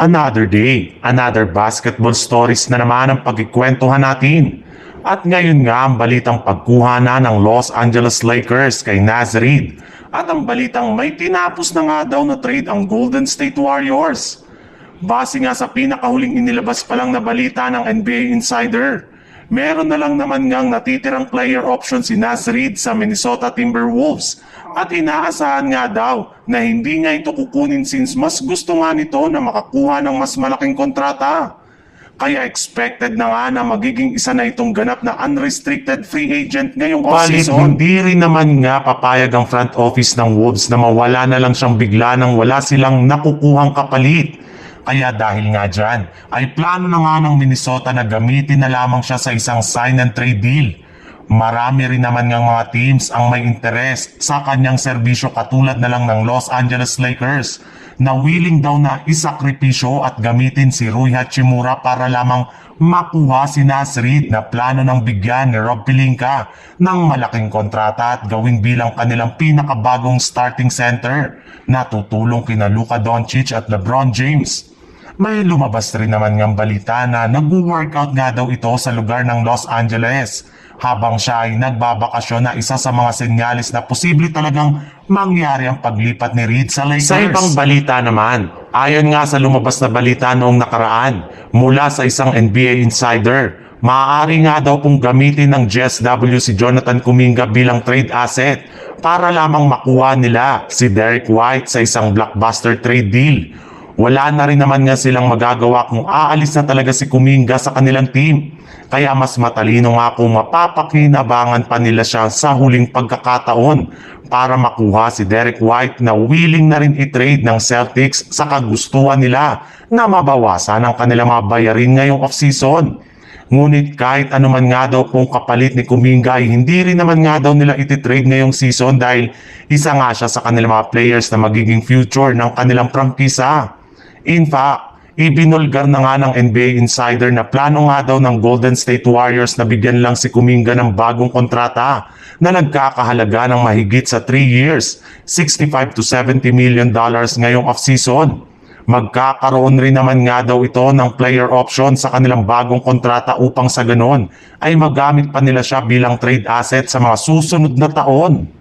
Another day, another basketball stories na naman ang pagkikwentuhan natin. At ngayon nga ang balitang pagkuha na ng Los Angeles Lakers kay Naz Reid. At ang balitang may tinapos na nga daw na trade ang Golden State Warriors. Base nga sa pinakahuling inilabas pa lang na balita ng NBA Insider, meron na lang naman ngang natitirang player option si Naz Reid sa Minnesota Timberwolves at inaasahan nga daw na hindi nga ito kukunin since mas gusto nga nito na makakuha ng mas malaking kontrata. Kaya expected na nga na magiging isa na itong ganap na unrestricted free agent ngayong Palit offseason. hindi rin naman nga papayag ang front office ng Wolves na mawala na lang siyang bigla nang wala silang nakukuhang kapalit. Kaya dahil nga dyan, ay plano na nga ng Minnesota na gamitin na lamang siya sa isang sign and trade deal. Marami rin naman ng mga teams ang may interes sa kanyang serbisyo katulad na lang ng Los Angeles Lakers na willing daw na isakripisyo at gamitin si Rui Hachimura para lamang makuha si Nas Reed na plano ng bigyan ni Rob Pelinka ng malaking kontrata at gawin bilang kanilang pinakabagong starting center na tutulong kina Luka Doncic at LeBron James. May lumabas rin naman ng balita na nag-workout nga daw ito sa lugar ng Los Angeles habang siya ay nagbabakasyon na isa sa mga senyalis na posible talagang mangyari ang paglipat ni Reed sa Lakers. Sa ibang balita naman, ayon nga sa lumabas na balita noong nakaraan mula sa isang NBA insider, maaari nga daw pong gamitin ng GSW si Jonathan Kuminga bilang trade asset para lamang makuha nila si Derek White sa isang blockbuster trade deal. Wala na rin naman nga silang magagawa kung aalis na talaga si Kuminga sa kanilang team. Kaya mas matalino nga kung mapapakinabangan pa nila siya sa huling pagkakataon para makuha si Derek White na willing na rin i-trade ng Celtics sa kagustuhan nila na mabawasan ang kanilang mga bayarin ngayong offseason. Ngunit kahit anuman nga daw kung kapalit ni Kuminga ay hindi rin naman nga daw nila iti-trade ngayong season dahil isa nga siya sa kanilang mga players na magiging future ng kanilang prangkisa. In fact, ibinulgar na nga ng NBA Insider na plano nga daw ng Golden State Warriors na bigyan lang si Kuminga ng bagong kontrata na nagkakahalaga ng mahigit sa 3 years, 65 to 70 million dollars ngayong offseason. Magkakaroon rin naman nga daw ito ng player option sa kanilang bagong kontrata upang sa ganon ay magamit pa nila siya bilang trade asset sa mga susunod na taon.